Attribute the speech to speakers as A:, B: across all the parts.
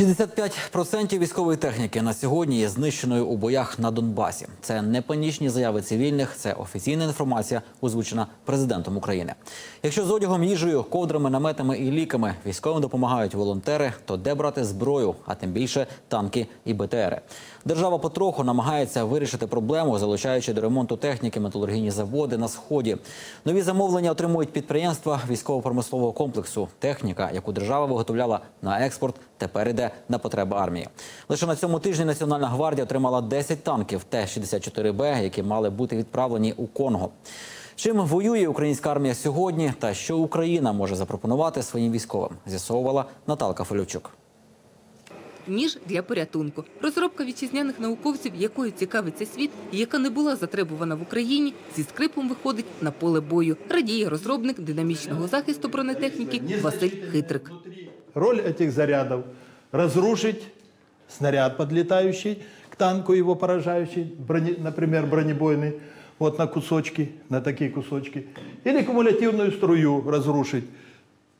A: 65% військової техніки на сьогодні є знищеною у боях на Донбасі. Це не панічні заяви цивільних, це офіційна інформація, озвучена президентом України. Якщо з одягом, їжею, ковдрами, наметами і ліками військовим допомагають волонтери, то де брати зброю, а тим більше танки і БТРи. Держава потроху намагається вирішити проблему, залучаючи до ремонту техніки металургійні заводи на сході. Нові замовлення отримують підприємства військово-промислового комплексу. Техніка, яку держава виготовляла на експорт, тепер іде на потреби армії. Лише на цьому тижні Національна гвардія отримала 10 танків Т-64Б, які мали бути відправлені у Конго. Чим воює українська армія сьогодні, та що Україна може запропонувати своїм військовим, з'ясовувала Наталка Фолючук.
B: ніж для порятунку. Розробка вітчизняних науковців, якою цікавиться світ, і яка не була затребувана в Україні, зі скрипом виходить на поле бою. Радіє розробник динамічного захисту бронетехніки Василь Хитрик.
C: Роль этих зарядов – разрушить снаряд подлетающий к танку, его поражающий, брони- например, бронебойный, вот на кусочки, на такие кусочки. Или кумулятивную струю разрушить,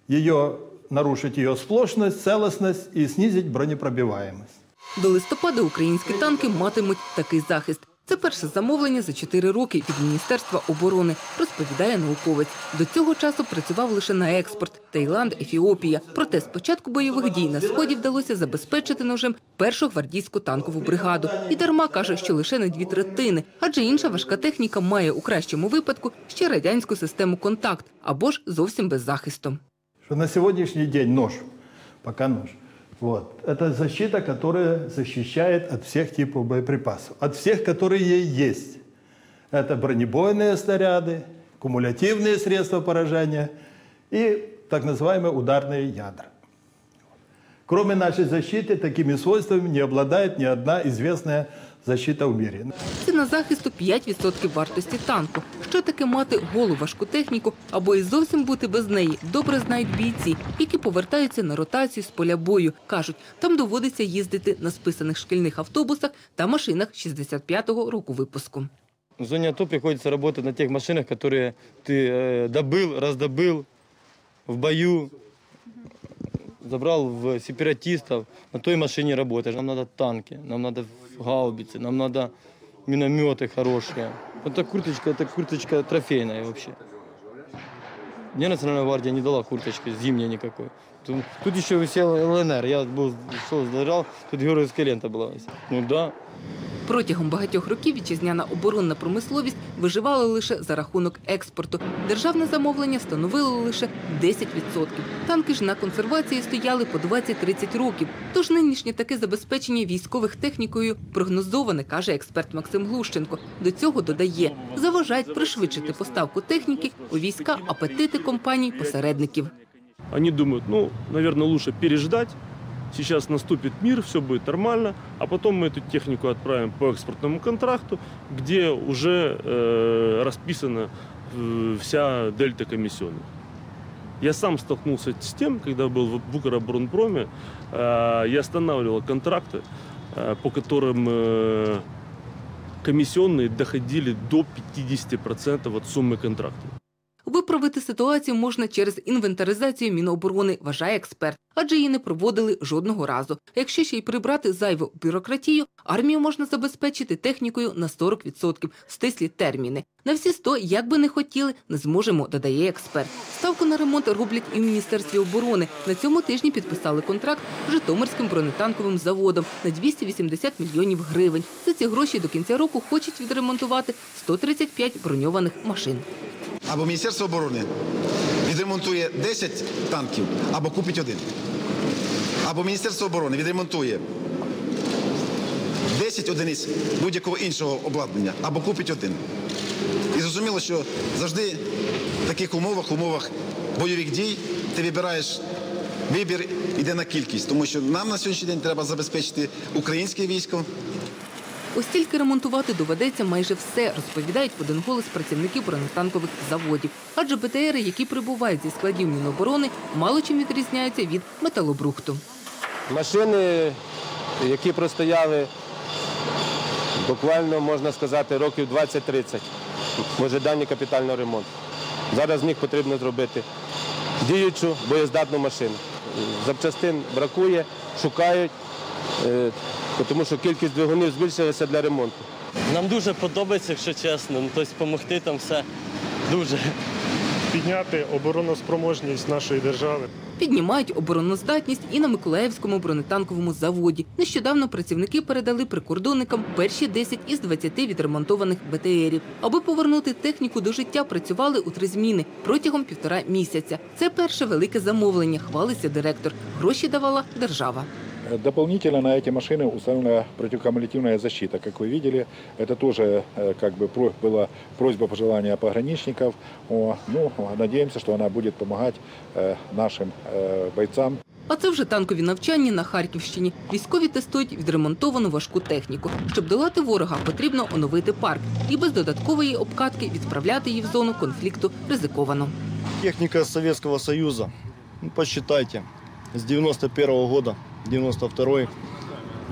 C: ее, нарушить ее сплошность, целостность и снизить бронепробиваемость.
B: До листопада українські танки матимуть такий захист. Це перше замовлення за чотири роки від Міністерства оборони, розповідає науковець. До цього часу працював лише на експорт – Таїланд, Ефіопія. Проте з початку бойових дій на сході вдалося забезпечити ножем першу гвардійську танкову бригаду. І дарма каже, що лише на дві третини, адже інша важка техніка має у кращому випадку ще радянську систему контакт або ж зовсім без захисту.
C: Что на сегодняшний день нож, пока нож, вот, это защита, которая защищает от всех типов боеприпасов, от всех, которые есть. Это бронебойные снаряды, кумулятивные средства поражения и так называемые ударные ядра. Кроме нашей защиты, такими свойствами не обладает ни одна известная защита в мире.
B: Ціна захисту 5% вартості танку. Що таке мати голу важку техніку або і зовсім бути без неї, добре знають бійці, які повертаються на ротацію з поля бою. Кажуть, там доводиться їздити на списаних шкільних автобусах та машинах 65-го року випуску.
D: В зоне АТО приходится работать на тех машинах, которые ты э, добыл, раздобыл в бою, забрал в сепаратистов. На той машине работаешь. Нам надо танки, нам надо гаубицы, нам надо минометы хорошие. Это курточка, это курточка трофейная вообще. Мне Национальная гвардия не дала курточки зимней никакой. Тут, тут еще висел ЛНР. Я был, шел, сдирал, тут георгиевская лента была. Ну да,
B: Протягом багатьох років вітчизняна оборонна промисловість виживала лише за рахунок експорту. Державне замовлення становило лише 10%. Танки ж на консервації стояли по 20-30 років. Тож нинішнє таке забезпечення військових технікою прогнозоване, каже експерт Максим Глущенко. До цього додає, заважають пришвидшити поставку техніки у війська апетити компаній-посередників.
E: Они думают, ну, наверное, лучше переждать. Сейчас наступит мир, все будет нормально, а потом мы эту технику отправим по экспортному контракту, где уже э, расписана э, вся дельта комиссионных. Я сам столкнулся с тем, когда был в Укроборонпроме, э, я останавливал контракты, э, по которым э, комиссионные доходили до 50% от суммы контракта.
B: Виправити ситуацію можна через інвентаризацію Міноборони, вважає експерт, адже її не проводили жодного разу. Якщо ще й прибрати зайву бюрократію, армію можна забезпечити технікою на 40% в стислі терміни. На всі 100, як би не хотіли, не зможемо, додає експерт. Ставку на ремонт роблять і в Міністерстві оборони. На цьому тижні підписали контракт з Житомирським бронетанковим заводом на 280 мільйонів гривень. За ці гроші до кінця року хочуть відремонтувати 135 броньованих машин.
F: Або Міністерство оборони відремонтує 10 танків, або купить один. Або Міністерство оборони відремонтує 10 одиниць будь-якого іншого обладнання, або купить один. І зрозуміло, що завжди в таких умовах, умовах бойових дій, ти вибираєш вибір іде на кількість, тому що нам на сьогоднішній день треба забезпечити українське військо,
B: Ось тільки ремонтувати доведеться майже все, розповідають в один голос працівники бронетанкових заводів. Адже БТРи, які прибувають зі складів Міноборони, мало чим відрізняються від металобрухту.
G: Машини, які простояли буквально, можна сказати, років 20-30 в ожиданні капітального ремонту. Зараз з них потрібно зробити діючу боєздатну машину. запчастин бракує, шукають, тому що кількість двигунів збільшилася для ремонту.
H: Нам дуже подобається, якщо чесно. Ну, Тобто допомогти там все дуже.
E: Підняти обороноспроможність нашої держави.
B: Піднімають обороноздатність і на Миколаївському бронетанковому заводі. Нещодавно працівники передали прикордонникам перші 10 із 20 відремонтованих БТРів. Аби повернути техніку до життя, працювали у три зміни протягом півтора місяця. Це перше велике замовлення, хвалиться директор. Гроші давала держава.
I: Дополнительно на эти машины установлена противокумулятивная защита. Как вы видели, это тоже э, как бы про- была просьба пожелания пограничников. О, Ну, надеемся, что она будет помогать э, нашим э, бойцам
B: А це вже танкові навчання на Харківщині. Військові тестують відремонтовану важку техніку. Щоб долати ворога, потрібно оновити парк і без додаткової обкатки відправляти її в зону конфлікту ризиковано.
J: Техника Советского Союза. Ну, посчитайте. С 91 года, 92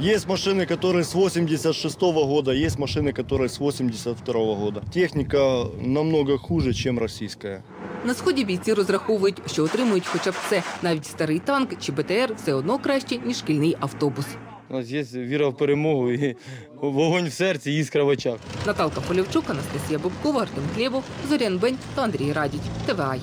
J: Есть машины, которые с 86 года, есть машины, которые с 82 года. Техника намного хуже, чем российская.
B: На сході бійці розраховують, що отримують хоча б це. Навіть старий танк чи БТР все одно краще, ніж шкільний автобус.
D: У нас є віра в перемогу і вогонь в серці, і іскра в очах.
B: Наталка Полівчук, Анастасія Бобкова, Артем Хлєбов, Зорян Бень та Андрій Радіть. ТВАЙ.